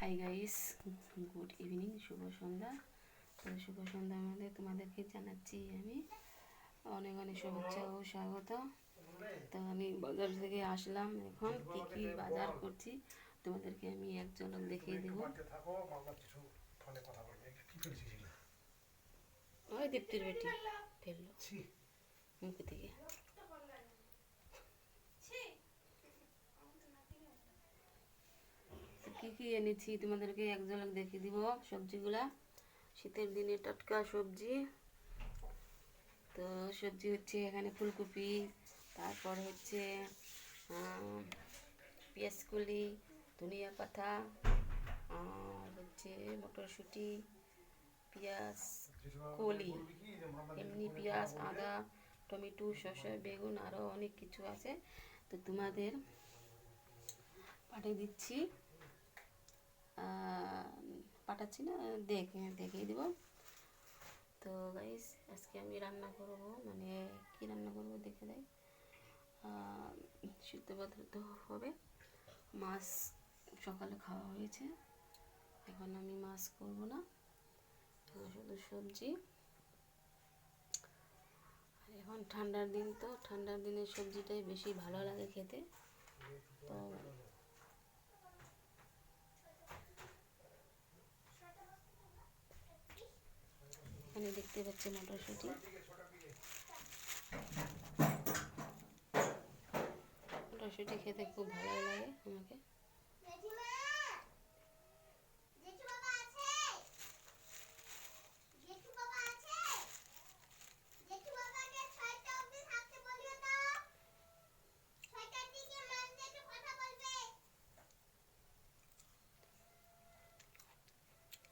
High guys good evening শুভ সন্ধ্যা। তো শুভ সন্ধ্যার মধ্যে তোমাদেরকে জানাচ্ছি আমি। অনেক অনেক শুভেচ্ছা ও স্বাগত। তো আমি বাজার থেকে আসলাম এখন কি কি বাজার করছি তোমাদেরকে আমি এক ঝলক দেখিয়ে দেবো? ওই দীপ্তির বেটি ফেলল মুখে থেকে তো কি এনেছি? তোমাদেরকে এক ঝলক দেখিয়ে দিব সবজিগুলা। শীতের দিনে টাটকা সবজি। তো সবজি হচ্ছে এখানে ফুলকপি, তারপর হচ্ছে পেঁয়াজকলি, ধনিয়া পাতা, আর হচ্ছে মটরশুঁটি, পেঁয়াজ, কলি, এমনি পেঁয়াজ, আদা, টমেটো, শসা, বেগুন আরও অনেক কিছু আছে। তো তোমাদের পাঠিয়ে দিচ্ছি। পাঠাচ্ছি না, দেখে, দেখিয়ে দিব। তো গাইস আজকে আমি রান্না করব মানে কি রান্না করব দেখে দেয় সিদ্ধ পদার্থ হবে। মাছ সকালে খাওয়া হয়েছে। এখন আমি মাছ করব না। শুধু সবজি। আর এখন ঠান্ডার দিন তো, ঠান্ডার দিনে সবজিটাই বেশি ভালো লাগে খেতে। তো এখানে দেখতে পাচ্ছি মটরশুঁটি মটরশুঁটি খেতে খুব ভালো লাগে আমাকে।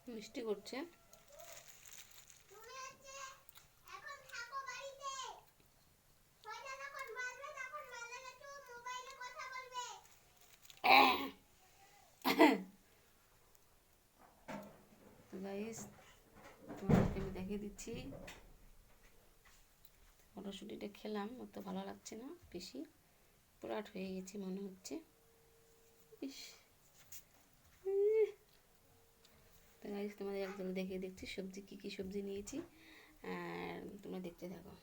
মিষ্টি জেঠু গাইস তোমাদেরকে আমি দেখিয়ে দিচ্ছি। মটরশুঁটিটা খেলাম, অত ভালো লাগছে না, বেশি। পুরাট হয়ে গেছে মনে হচ্ছে। ইস। তো গাইস তোমাদের একদম দেখিয়ে দিচ্ছি সবজি, কী কী সবজি নিয়েছি। আর তোমরা দেখতে থাকো।